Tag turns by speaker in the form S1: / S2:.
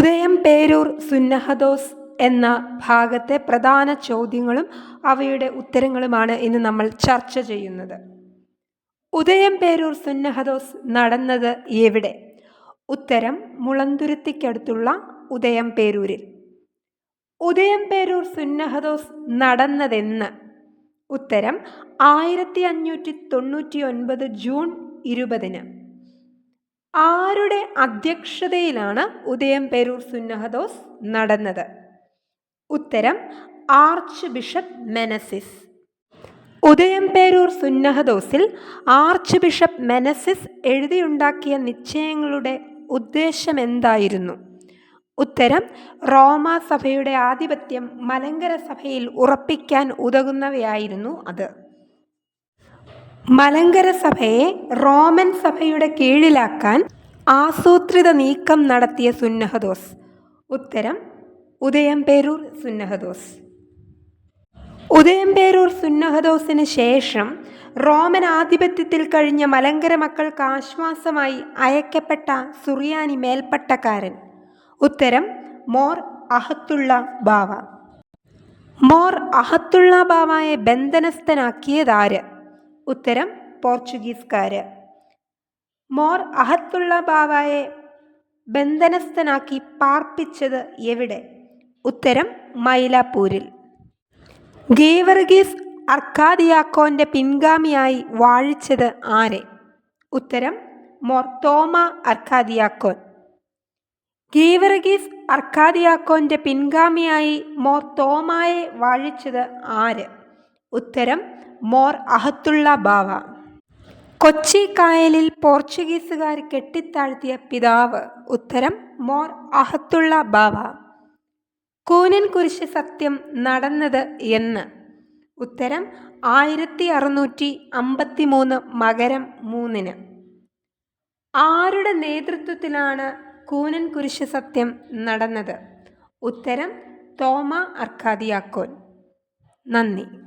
S1: ഉദയം പേരൂർ സുന്നഹദോസ് എന്ന ഭാഗത്തെ പ്രധാന ചോദ്യങ്ങളും അവയുടെ ഉത്തരങ്ങളുമാണ് ഇന്ന് നമ്മൾ ചർച്ച ചെയ്യുന്നത്. ഉദയം പേരൂർ സുന്നഹദോസ് നടന്നത് എവിടെ? ഉത്തരം മുളന്തുരുത്തിക്കടുത്തുള്ള ഉദയം പേരൂരിൽ. ഉദയം പേരൂർ സുന്നഹദോസ് നടന്നതെന്ന്. ഉത്തരം ആയിരത്തി അഞ്ഞൂറ്റി തൊണ്ണൂറ്റി ഒൻപത് ജൂൺ ഇരുപതിന്. ആരുടെ അധ്യക്ഷതയിലാണ് ഉദയം പേരൂർ സുന്നഹദോസ് നടന്നത്? ഉത്തരം arch bishop Menezes. Udayamperoor സുന്നഹദോസിൽ ആർച്ച് ബിഷപ്പ് മെനസിസ് എഴുതിയുണ്ടാക്കിയ നിശ്ചയങ്ങളുടെ ഉദ്ദേശം എന്തായിരുന്നു ഉത്തരം റോമാ സഭയുടെ ആധിപത്യം മലങ്കര സഭയിൽ ഉറപ്പിക്കാൻ ഉതകുന്നവയായിരുന്നു അത്. മലങ്കര സഭയെ റോമൻ സഭയുടെ കീഴിലാക്കാൻ ആസൂത്രിത നീക്കം നടത്തിയ സുന്നഹദോസ്. ഉത്തരം ഉദയംപേരൂർ സുന്നഹദോസ്. ഉദയംപേരൂർ സുന്നഹദോസിന് ശേഷം റോമൻ ആധിപത്യത്തിൽ കഴിഞ്ഞ മലങ്കര മക്കൾക്ക് ആശ്വാസമായി അയക്കപ്പെട്ട സുറിയാനി മേൽപ്പട്ടക്കാരൻ. ഉത്തരം മോർ അഹത്തുള്ള ബാവ. മോർ അഹത്തുള്ള ബാവയെ ബന്ധനസ്ഥനാക്കിയതാര് ഉത്തരം പോർച്ചുഗീസുകാര്. മോർ അഹത്തുള്ള ബാവായെ ബന്ധനസ്ഥനാക്കി പാർപ്പിച്ചത് എവിടെ? ഉത്തരം മൈലാപ്പൂരിൽ. ഗീവർഗീസ് അർക്കാദിയാക്കോന്റെ പിൻഗാമിയായി വാഴിച്ചത് ആരെ? ഉത്തരം മോർ തോമ അർക്കാദിയാക്കോൻ. ഗീവർഗീസ് അർക്കാദിയാക്കോന്റെ പിൻഗാമിയായി മോർ തോമയെ വാഴിച്ചത് ആര്? ഉത്തരം മോർ അഹത്തുള്ള ബാവ. കൊച്ചി കായലിൽ പോർച്ചുഗീസുകാർ കെട്ടിത്താഴ്ത്തിയ പിതാവ്. ഉത്തരം മോർ അഹത്തുള്ള ബാവ. കൂനൻ കുരിശ് സത്യം നടന്നത് എന്ന്. ഉത്തരം ആയിരത്തി അറുന്നൂറ്റി അമ്പത്തി മൂന്ന് മകരം മൂന്നിന്. ആരുടെ നേതൃത്വത്തിലാണ് കൂനൻ കുരിശ് സത്യം നടന്നത്? ഉത്തരം തോമ അർക്കാദിയാക്കോൻ. നന്ദി.